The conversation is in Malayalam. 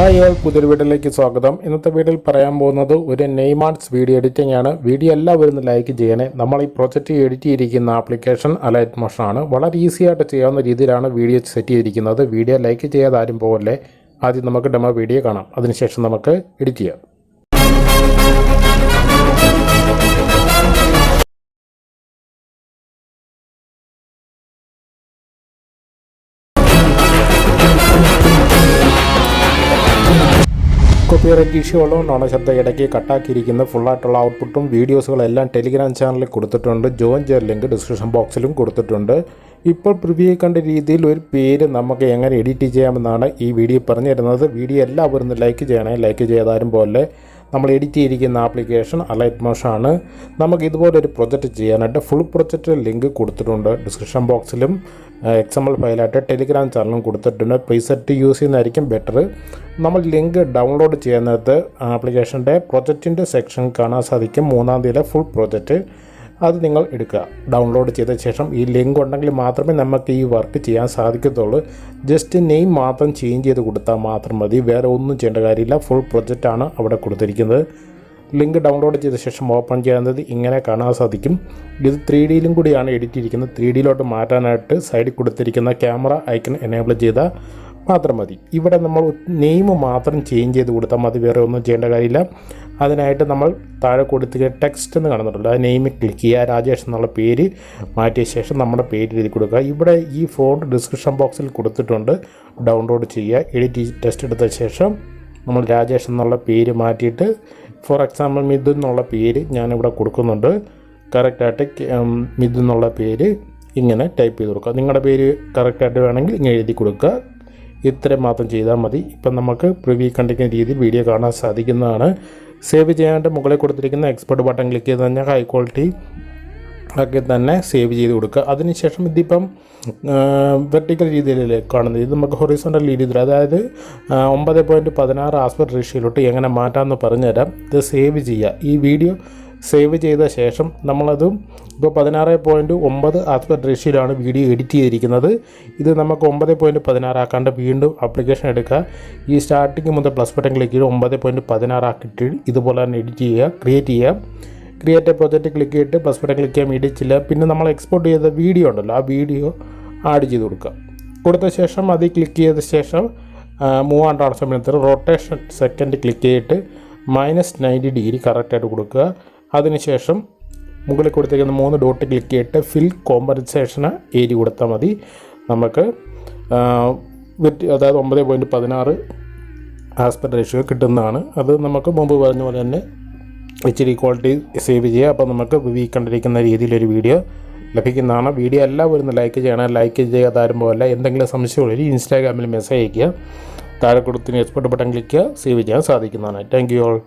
ഹായ് ഓൾ പുതിയൊരു വീഡിയോയിലേക്ക് സ്വാഗതം. ഇന്നത്തെ വീഡിയോയിൽ പറയാൻ പോകുന്നത് ഒരു നെയ്മാർട്സ് വീഡിയോ എഡിറ്റിംഗ് ആണ്. വീഡിയോ എല്ലാവരും ലൈക്ക് ചെയ്യണേ. നമ്മൾ ഈ പ്രൊജക്റ്റ് എഡിറ്റ് ചെയ്തിരിക്കുന്ന ആപ്ലിക്കേഷൻ അലൈറ്റ് മോഷൻ ആണ്. വളരെ ഈസി ആയിട്ട് ചെയ്യാവുന്ന രീതിയിലാണ് വീഡിയോ സെറ്റ് ചെയ്തിരിക്കുന്നത്. വീഡിയോ ലൈക്ക് ചെയ്യാതെ ആരും പോകല്ലേ ആദ്യം നമുക്ക് ഡെമോ വീഡിയോ കാണാം. അതിനുശേഷം നമുക്ക് എഡിറ്റ് ചെയ്യാം. കോപ്പിറൈറ്റ് ഇഷ്യൂ ഉള്ളതുകൊണ്ടാണ് ശബ്ദം ഇടയ്ക്ക് കട്ടാക്കിയിരിക്കുന്നത്. ഫുള്ളായിട്ടുള്ള ഔട്ട്പുട്ടും വീഡിയോസുകളെല്ലാം ടെലിഗ്രാം ചാനലിൽ കൊടുത്തിട്ടുണ്ട്. ജോയിൻ ചെയ്യാൻ ലിങ്ക് ഡിസ്ക്രിപ്ഷൻ ബോക്സിലും കൊടുത്തിട്ടുണ്ട്. ഇപ്പോൾ പ്രിവ്യൂ കണ്ട രീതിയിൽ ഒരു പേര് നമുക്ക് എങ്ങനെ എഡിറ്റ് ചെയ്യാമെന്നാണ് ഈ വീഡിയോ പറഞ്ഞു തരുന്നത് വീഡിയോ എല്ലാവരും ലൈക്ക് ചെയ്യണേ. ലൈക്ക് ചെയ്താലും പോലെ നമ്മൾ എഡിറ്റ് ചെയ്തിരിക്കുന്ന ആപ്ലിക്കേഷൻ അലൈറ്റ് മോഷാണ് നമുക്ക് ഇതുപോലെ ഒരു പ്രൊജക്റ്റ് ചെയ്യാനായിട്ട് ഫുൾ പ്രൊജക്റ്റ് ലിങ്ക് കൊടുത്തിട്ടുണ്ട്. ഡിസ്ക്രിപ്ഷൻ ബോക്സിലും എക്സ് എം എൽ ഫയലായിട്ട് ടെലിഗ്രാം ചാനലും കൊടുത്തിട്ടുണ്ട്. പ്രീസെറ്റ് യൂസ് ചെയ്യുന്നതായിരിക്കും ബെറ്റർ നമ്മൾ ലിങ്ക് ഡൗൺലോഡ് ചെയ്യുന്നത് ആപ്ലിക്കേഷന്റെ പ്രൊജക്റ്റിന്റെ സെക്ഷൻ കാണാൻ സാധിക്കും. മൂന്നാം തീയതി ഫുൾ പ്രൊജക്റ്റ് അത് നിങ്ങൾ എടുക്കുക. ഡൗൺലോഡ് ചെയ്ത ശേഷം ഈ ലിങ്ക് ഉണ്ടെങ്കിൽ മാത്രമേ നമുക്ക് ഈ വർക്ക് ചെയ്യാൻ സാധിക്കത്തുള്ളൂ. ജസ്റ്റ് നെയിം മാത്രം ചേഞ്ച് ചെയ്ത് കൊടുത്താൽ മാത്രം മതി. വേറെ ഒന്നും ചെയ്യേണ്ട കാര്യമില്ല. ഫുൾ പ്രൊജക്റ്റാണ് അവിടെ കൊടുത്തിരിക്കുന്നത്. ലിങ്ക് ഡൗൺലോഡ് ചെയ്ത ശേഷം ഓപ്പൺ ചെയ്യുന്നത് ഇങ്ങനെ കാണാൻ സാധിക്കും. ഇത് ത്രീ ഡിയിലും കൂടിയാണ് എഡിറ്റ് ചെയ്തിരിക്കുന്നത് ത്രീ ഡിയിലോട്ട് മാറ്റാനായിട്ട് സൈഡിൽ കൊടുത്തിരിക്കുന്ന ക്യാമറ ഐക്കൺ എനേബിൾ ചെയ്താൽ മാത്രം മതി. ഇവിടെ നമ്മൾ നെയിം മാത്രം ചേഞ്ച് ചെയ്ത് കൊടുത്താൽ മതി വേറെ ഒന്നും ചെയ്യേണ്ട കാര്യമില്ല. അതിനായിട്ട് നമ്മൾ താഴെ കൊടുത്തിട്ട് ടെക്സ്റ്റ് എന്ന് കാണുന്നുണ്ടല്ലോ ആ നെയിം ക്ലിക്ക് ചെയ്യുക രാജേഷ് എന്നുള്ള പേര് മാറ്റിയ ശേഷം നമ്മുടെ പേര് എഴുതി കൊടുക്കുക. ഇവിടെ ഈ ഫോൺ ഡിസ്ക്രിപ്ഷൻ ബോക്സിൽ കൊടുത്തിട്ടുണ്ട് ഡൗൺലോഡ് ചെയ്യുക എഡിറ്റ് ടെസ്റ്റ് എടുത്ത ശേഷം നമ്മൾ രാജേഷ് എന്നുള്ള പേര് മാറ്റിയിട്ട് ഫോർ എക്സാമ്പിൾ മിഥുൻ എന്നുള്ള പേര് ഞാനിവിടെ കൊടുക്കുന്നുണ്ട്. കറക്റ്റായിട്ട് മിഥുൻ എന്നുള്ള പേര് ഇങ്ങനെ ടൈപ്പ് ചെയ്ത് കൊടുക്കുക. നിങ്ങളുടെ പേര് കറക്റ്റായിട്ട് വേണമെങ്കിൽ ഇങ്ങനെ എഴുതി കൊടുക്കുക. ഇത്രയും മാത്രം ചെയ്താൽ മതി. ഇപ്പം നമുക്ക് പ്രിവ്യൂ കണ്ടിരിക്കുന്ന രീതിയിൽ വീഡിയോ കാണാൻ സാധിക്കുന്നതാണ്. സേവ് ചെയ്യാനായിട്ട് മുകളിൽ കൊടുത്തിരിക്കുന്ന എക്സ്പെർട്ട് ബട്ടൺ ക്ലിക്ക് ചെയ്ത് കഴിഞ്ഞാൽ ഹൈ ക്വാളിറ്റി ഒക്കെ തന്നെ സേവ് ചെയ്ത് കൊടുക്കുക. അതിനുശേഷം ഇതിപ്പം വെർട്ടിക്കൽ രീതിയിലല്ലേ കാണുന്നത്. ഇത് നമുക്ക് ഹൊറിസോണ്ടൽ രീതിയിൽ അതായത് ഒമ്പത് പോയിന്റ് പതിനാറ് ആസ്പെക്ട് റേഷ്യയിലോട്ട് എങ്ങനെ മാറ്റാമെന്ന് പറഞ്ഞുതരാം. ഇത് സേവ് ചെയ്യുക. ഈ വീഡിയോ സേവ് ചെയ്ത ശേഷം നമ്മളത് ഇപ്പോൾ പതിനാറ് പോയിന്റ് ഒമ്പത് ആസ്പെക്ട് റേഷ്യോയിലാണ് വീഡിയോ എഡിറ്റ് ചെയ്തിരിക്കുന്നത്. ഇത് നമുക്ക് ഒമ്പത് പോയിന്റ് പതിനാറാക്കാണ്ട് വീണ്ടും ആപ്ലിക്കേഷൻ എടുക്കുക. ഈ സ്റ്റാർട്ടിങ് മുതൽ പ്ലസ് ബട്ടൺ ക്ലിക്ക് ചെയ്ത് ഒമ്പത് പോയിന്റ് പതിനാറാക്കിയിട്ട് ഇതുപോലെ തന്നെ എഡിറ്റ് ചെയ്യുക ക്രിയേറ്റ് ചെയ്യുക. ക്രിയേറ്റ് പ്രൊജക്റ്റ് ക്ലിക്ക് ചെയ്തിട്ട് പ്ലസ് ബട്ടൺ ക്ലിക്ക് ചെയ്യാൻ ഇടിച്ചില്ല പിന്നെ നമ്മൾ എക്സ്പോർട്ട് ചെയ്ത വീഡിയോ ഉണ്ടല്ലോ ആ വീഡിയോ ആഡ് ചെയ്ത് കൊടുക്കുക. കൊടുത്ത ശേഷം അതിൽ ക്ലിക്ക് ചെയ്ത ശേഷം മൂവ് മൂവാണ്ടാണ് സമയത്ത് റൊട്ടേഷൻ സെക്കൻഡ് ക്ലിക്ക് ചെയ്തിട്ട് മൈനസ് നയന്റി ഡിഗ്രി കറക്റ്റായിട്ട് കൊടുക്കുക. അതിനുശേഷം മുകളിൽ കൊടുത്തിരിക്കുന്ന മൂന്ന് ഡോട്ട് ക്ലിക്ക് ചെയ്തിട്ട് ഫിൽ കോമ്പൻസേഷന് ഏരി കൊടുത്താൽ മതി. നമുക്ക് വിറ്റ് അതായത് ഒമ്പത് പോയിന്റ് പതിനാറ് ആസ്പെക്ട് റേഷ്യോ കിട്ടുന്നതാണ്. അത് നമുക്ക് മുമ്പ് പറഞ്ഞ പോലെ തന്നെ ഇച്ചിരി ക്വാളിറ്റി സേവ് ചെയ്യുക. അപ്പോൾ നമുക്ക് വി കണ്ടിരിക്കുന്ന രീതിയിലൊരു വീഡിയോ ലഭിക്കുന്നതാണ്. വീഡിയോ എല്ലാം വരുന്ന ലൈക്ക് ചെയ്യണം. ലൈക്ക് ചെയ്യാതാരുമ്പോൾ അല്ല എന്തെങ്കിലും സംശയമുള്ളവർ ഇൻസ്റ്റാഗ്രാമിൽ മെസ്സേജ് അയയ്ക്കുക. താഴെ കൊടുത്തിന് എക്സ്പോർട്ട് ബട്ടൺ ക്ലിക്ക് ചെയ്യുക. സേവ് ചെയ്യാൻ സാധിക്കുന്നതാണ്. Thank you all